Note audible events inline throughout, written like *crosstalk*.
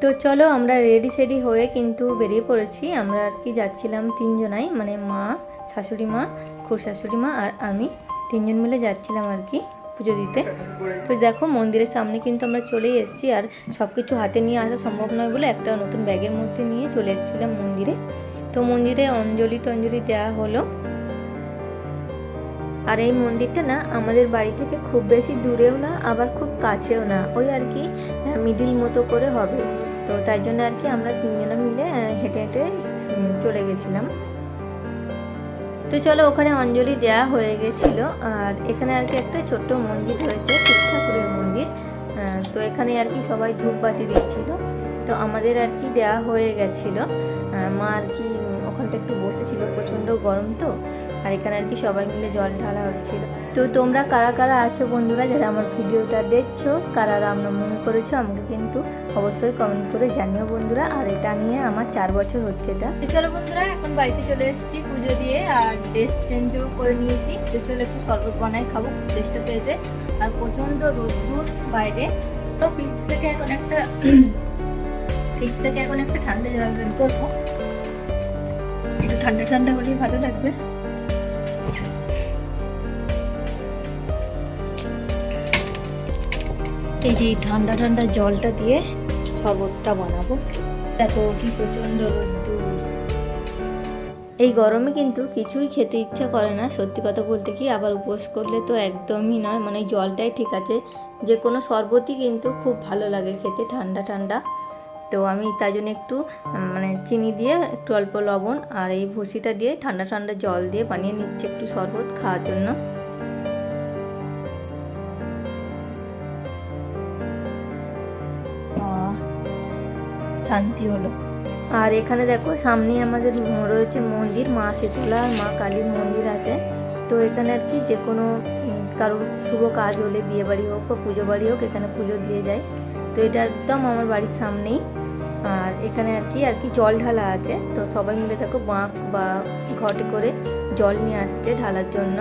তো চলো আমরা রেডি সেডি হয়ে কিন্তু বেরিয়ে পড়েছি। আমরা আর কি যাচ্ছিলাম তিনজনাই মানে মা, শাশুড়ি মা খুব শাশুড়ি মা আর আমি। তিনজন মিলে যাচ্ছিলাম আর কি পুজো দিতে। তো দেখো মন্দিরের সামনে কিন্তু আমরা চলেই এসেছি আর সব কিছু হাতে নিয়ে আসা সম্ভব নয় বলে একটা নতুন ব্যাগের মধ্যে নিয়ে চলে এসেছিলাম মন্দিরে। তো মন্দিরে অঞ্জলি টঞ্জলি দেওয়া হলো। আর এই মন্দিরটা না আমাদের বাড়ি থেকে খুব বেশি দূরেও না, আবার খুব কাছেও না। ওই আর কি মিডিল মতো করে হবে। তো তাই জন্য আর কি আমরা তিনজনে মিলে হেঁটে হেঁটে চলে গেছিলাম। তো চলো ওখানে অঞ্জলি দেওয়া হয়ে গেছিল। আর এখানে আর কি একটা ছোট্ট মন্দির রয়েছে, শিব ঠাকুরের মন্দির। তো এখানে আর কি সবাই ধূপবাতি দিচ্ছিল। তো আমাদের আর কি দেওয়া হয়ে গেছিল। মা আর কি ওখানটা একটু বসেছিল, প্রচণ্ড গরম তো। আর এখানে আর কি সবাই মিলে জল ঢালা হচ্ছিল। তো তোমরা কারা কারা আছো বন্ধুরা, যারা আমার ভিডিওটা দেখছ, কারা রামনবমী করেছ, আমাকে কিন্তু অবশ্যই কমেন্ট করে জানিও বন্ধুরা। আর এটা নিয়ে আমার চার বছর হচ্ছে এটা। চলো বন্ধুরা, এখন বাড়িতে চলে এসেছি পুজো দিয়ে আর ড্রেস চেঞ্জও করে নিয়েছি। তো চলো একটু শরবত বানাই খাব চেষ্টা পেয়েছে আর প্রচণ্ড রোদ্দুর বাইরে। তো ফ্রিজ থেকে এখন একটা *clears throat* ফ্রিজ থেকে এখন একটা ঠান্ডা জল বের করব। একটু ঠান্ডা ঠান্ডা হলেই ভালো লাগবে। এই যে ঠান্ডা ঠান্ডা জলটা দিয়ে শরবতটা বানাবো। দেখো কি প্রচণ্ড এই গরমে কিন্তু কিছুই খেতে ইচ্ছা করে না। সত্যি কথা বলতে কি, আবার উপোস করলে তো একদমই নয়। মানে জলটাই ঠিক আছে। যে কোনো শরবতই কিন্তু খুব ভালো লাগে খেতে, ঠান্ডা ঠান্ডা। তো আমি তাই জন্য একটু মানে চিনি দিয়ে একটু অল্প লবণ আর এই ভুসিটা দিয়ে ঠান্ডা ঠান্ডা জল দিয়ে বানিয়ে নিচ্ছি একটু শরবত খাওয়ার জন্য। শান্তি হলো। আর এখানে দেখো সামনে আমাদের রয়েছে মন্দির মা শীতলা আর মা কালীর মন্দির আছে। তো এখানে আর কি যে কোনো কারোর শুভ কাজ হলে বিয়ে বাড়ি হোক বা পুজো বাড়ি হোক এখানে পুজো দিয়ে যায়। তো এটা একদম আমার বাড়ির সামনেই। আর এখানে আর কি আর কি জল ঢালা আছে। তো সবাই মিলে দেখো বাঁক বা ঘটে করে জল নিয়ে আসছে ঢালার জন্য।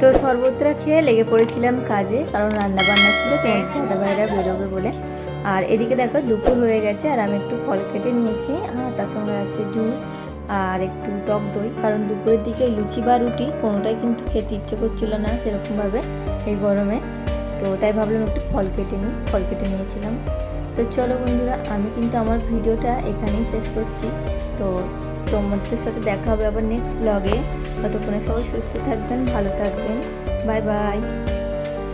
তো শরবতটা খেয়ে লেগে পড়েছিলাম কাজে কারণ রান্না বান্না ছিল তো দাদা ভাইরা বেরোবে বলে। আর এদিকে দেখো দুপুর হয়ে গেছে আর আমি একটু ফল কেটে নিয়েছি। আর তার সঙ্গে আছে জুস আর একটু টক দই কারণ দুপুরের দিকে লুচি বা রুটি কোনোটাই কিন্তু খেতে ইচ্ছে করছিল না সেরকমভাবে এই গরমে। তো তাই ভাবলাম একটু ফল কেটে নিই ফল কেটে নিয়েছিলাম। তো চলো বন্ধুরা, আমি কিন্তু আমার ভিডিওটা এখানেই শেষ করছি। তো তোমাদের সাথে দেখা হবে আবার নেক্সট ব্লগে ততক্ষণে সবাই সুস্থ থাকবেন, ভালো থাকবেন। Bye bye